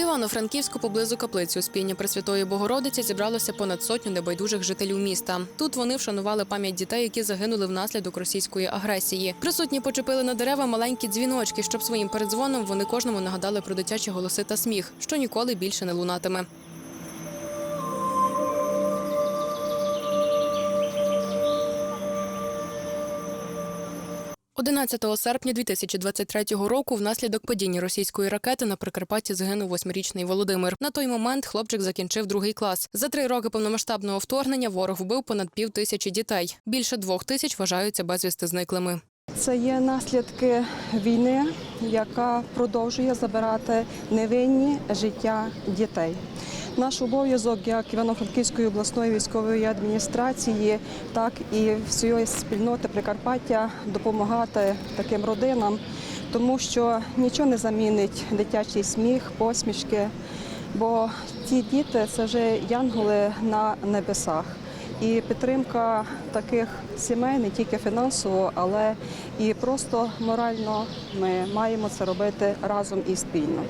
Івано-Франківську поблизу каплиці Успіння Пресвятої Богородиці зібралося понад сотню небайдужих жителів міста. Тут вони вшанували пам'ять дітей, які загинули внаслідок російської агресії. Присутні почепили на дерева маленькі дзвіночки, щоб своїм передзвоном вони кожному нагадали про дитячі голоси та сміх, що ніколи більше не лунатиме. 11 серпня 2023 року внаслідок падіння російської ракети на Прикарпатті загинув восьмирічний Володимир. На той момент хлопчик закінчив другий клас. За три роки повномасштабного вторгнення ворог вбив понад пів тисячі дітей. Більше двох тисяч вважаються безвісти зниклими. Це є наслідки війни, яка продовжує забирати невинні життя дітей. Наш обов'язок як Івано-Франківської обласної військової адміністрації, так і всієї спільноти Прикарпаття допомагати таким родинам, тому що нічого не замінить дитячий сміх, посмішки, бо ті діти це вже янголи на небесах. І підтримка таких сімей не тільки фінансово, але і просто морально ми маємо це робити разом і спільно.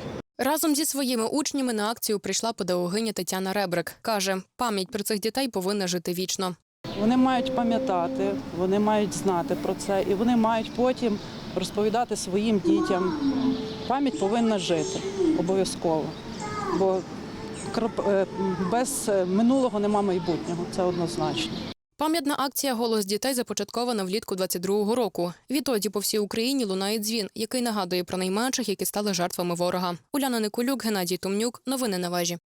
Разом зі своїми учнями на акцію прийшла педагогиня Тетяна Ребрик. Каже, пам'ять про цих дітей повинна жити вічно. Вони мають пам'ятати, вони мають знати про це, і вони мають потім розповідати своїм дітям. Пам'ять повинна жити обов'язково, бо е, без е, минулого нема майбутнього, це однозначно. Пам'ятна акція Голос дітей започаткована влітку 22-го року. Відтоді по всій Україні лунає дзвін, який нагадує про найменших, які стали жертвами ворога. Уляна Никулюк, Геннадій Тумнюк. Новини на вежі.